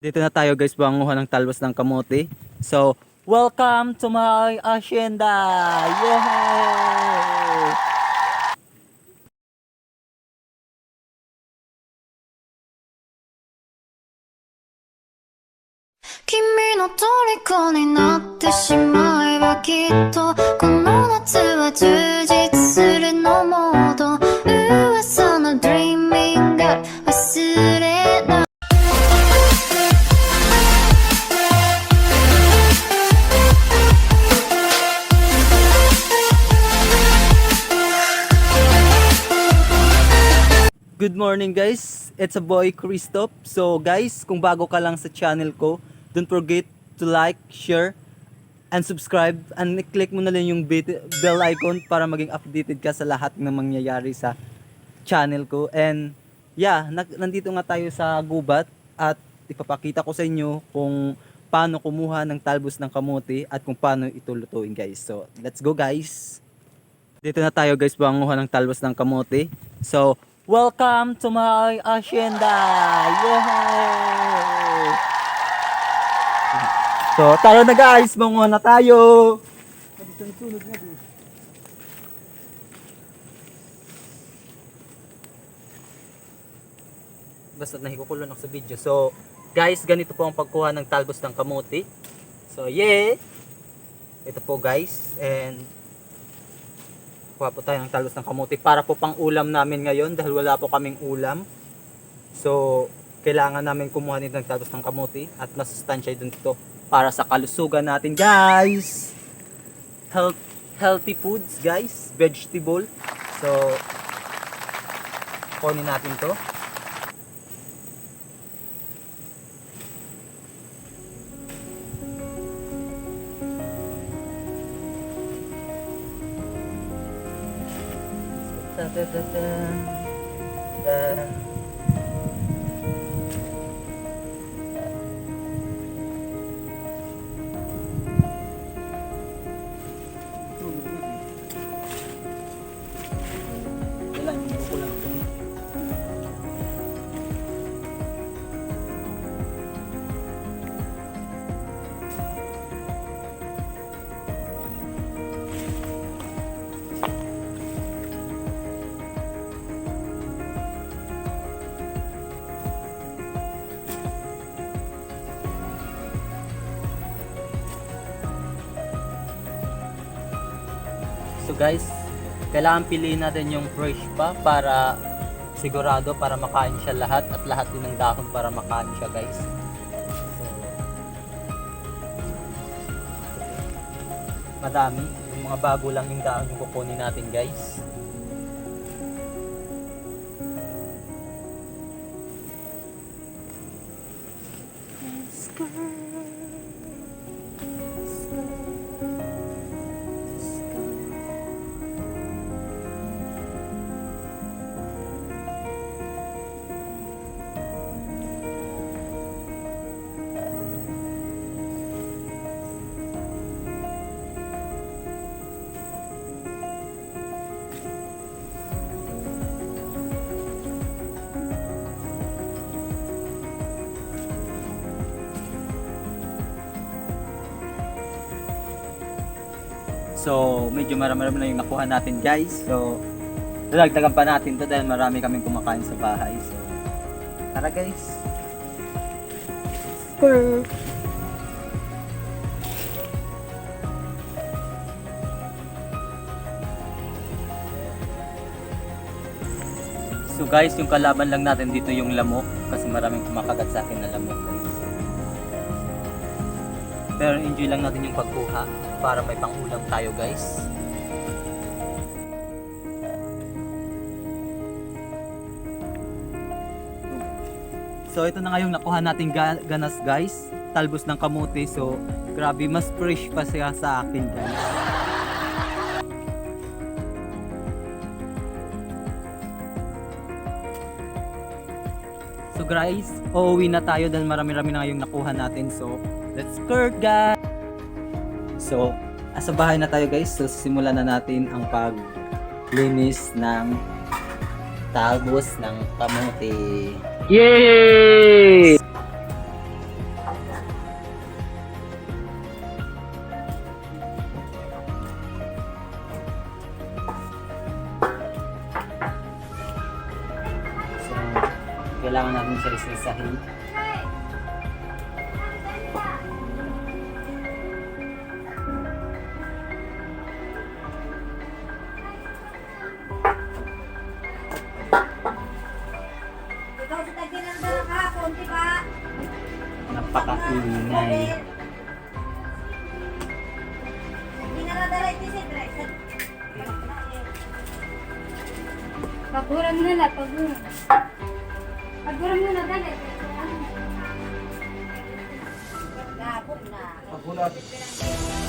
Dito na tayo guys, banguhan ng talbas ng kamote. So, welcome to my agenda! Yay! Kimi no natte shimae wa kitto kono natsu wa jujitsu morning guys, it's a boy Christoph. So guys, kung bago ka lang sa channel ko, don't forget to like, share, and subscribe. And click mo na lang yung bell icon para maging updated ka sa lahat ng mangyayari sa channel ko. And yeah, nandito nga tayo sa gubat at ipapakita ko sa inyo kung paano kumuha ng talbos ng kamote at kung paano ito lutuin guys. So let's go guys! Dito na tayo guys, banguhan ng talbos ng kamote. So, welcome to my hacienda! Yay! So, tara na guys, banguhan na tayo! Basta nahikukulo na ako sa video. So, guys, ganito po ang pagkuha ng talbos ng kamote. So, yeah! Ito po guys, and kuha po tayo ng talbos ng kamote para po pang ulam namin ngayon dahil wala po kaming ulam. So, kailangan namin kumuha nito ng talbos ng kamote at masustansya din ito para sa kalusugan natin, guys. Health, healthy foods, guys. Vegetable. So, kunin natin to. Da, da, da, da. Guys, kailangan piliin natin yung fresh pa para sigurado para makain siya lahat at lahat din ng dahon para makain siya guys. Madami. Yung mga bago lang yung dahon yung kukunin natin guys. So, medyo marami-marami na yung nakuha natin guys. So, dadagdagan pa natin to dahil marami kaming kumakain sa bahay. So, tara guys. So guys, yung kalaban lang natin dito yung lamok kasi maraming kumakagat sa akin na lamok. Pero enjoy lang natin yung pagkuha para may pangulam tayo guys. So ito na nga yung nakuha nating ga- ganas guys. Talbos ng kamote. So grabe mas fresh pa siya sa akin guys. So guys, uuwi na tayo dahil marami-rami na ngayong nakuha natin. So Let's go guys! So, sa bahay na tayo guys. So, simulan na natin ang paglinis ng tagos ng kamote. Yay! So, kailangan natin siya isa-isahin. Paguram na lang, paguram. Paguram na lang, dali. Gabog na. Pagulot.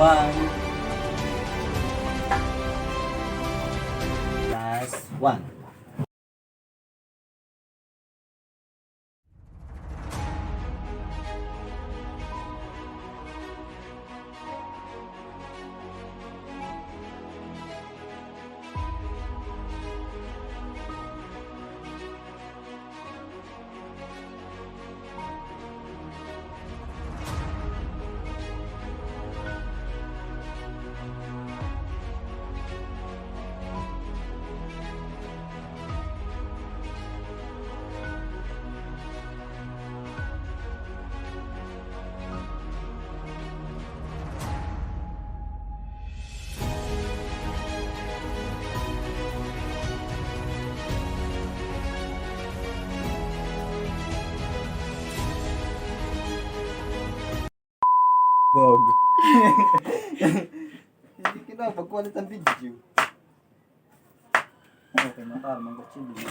One. Last one. Bog. Hindi kita pagkulit ang video. Okay, makarmang ko chili.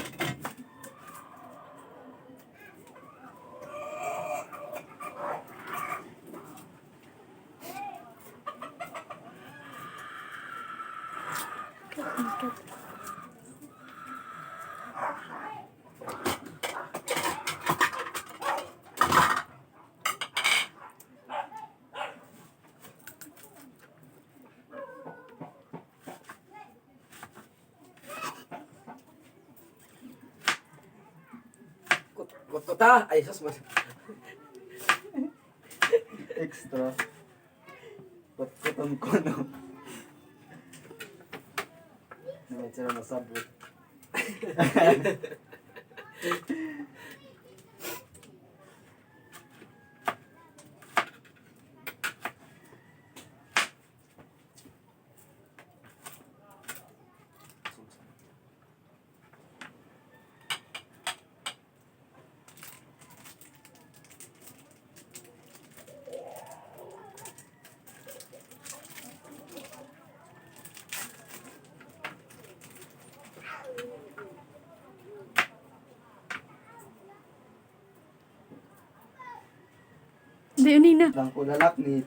Kota, ay sus mas. Extra. Patkutan ko no. Naman sila nasabot. Hindi, yun na. Lang ko lalak ni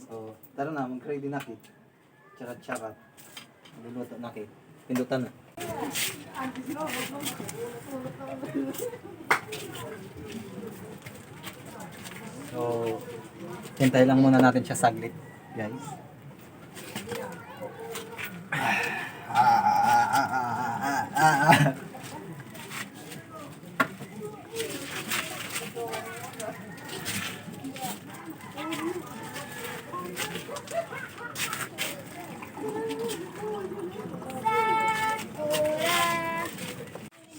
So, tara na, mag-ready na kit. Charat-charat. Luluto na kit. Pindutan na. So, hintay lang muna natin siya saglit, guys. Ah.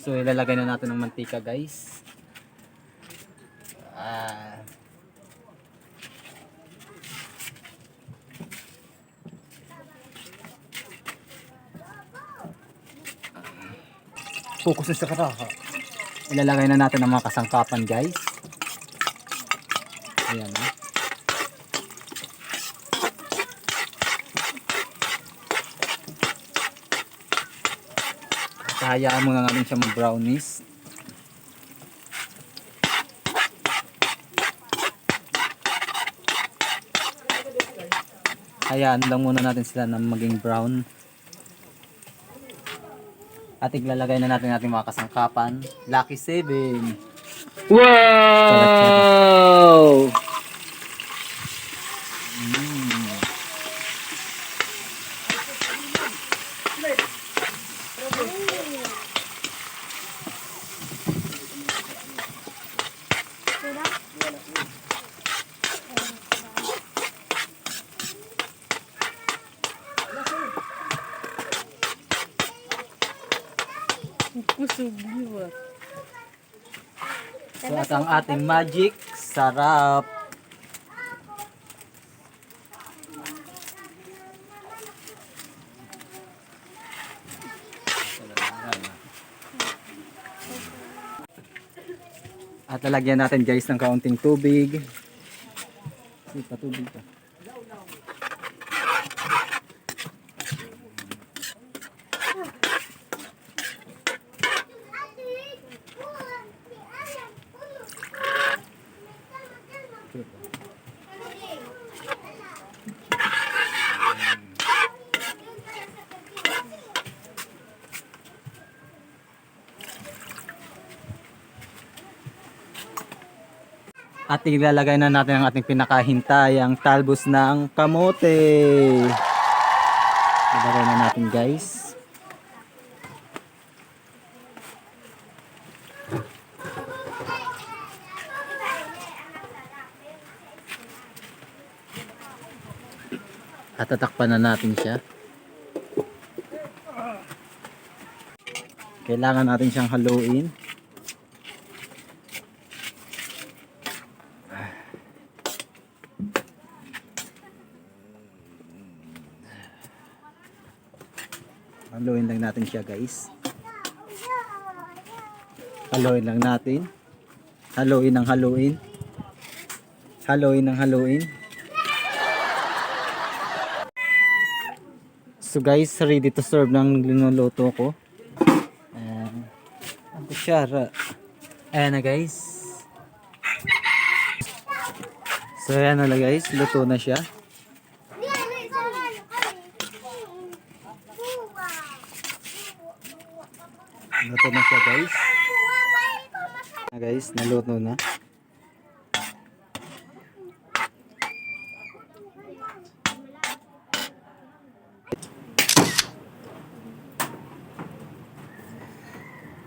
So ilalagay na natin ng mantika guys. Focus sa karaha. Ilalagay na natin ang mga kasangkapan guys. Ayan. eh. Hayaan muna natin siya mag-brownies. Hayaan lang muna natin sila na maging brown. At iglalagay na natin ating mga kasangkapan. Lucky 7. Wow! So at ang ating magic, sarap. At lalagyan natin guys ng kaunting tubig. Ay, pa tubig pa. At ilalagay na natin ang ating pinakahintayang talbos ng kamote. Ilagay na natin guys. Tatakpan na natin siya. Kailangan natin siyang haluin. Haluin lang natin siya guys. Haluin lang natin. Haluin ng haluin. Haluin ng haluin. So guys, ready to serve ng linuluto ko. Ayan. Ang kusyara. Ayan na guys. So ayan na guys, luto na siya. Luto na siya guys. Na guys, naluto na.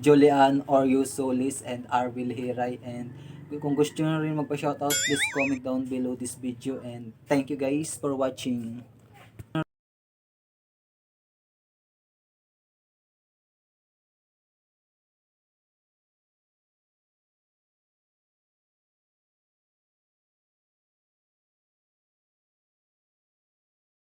Julian Oreo Solis and Arvil Hiray and kung gusto nyo rin magpa-shoutout please comment down below this video and thank you guys for watching.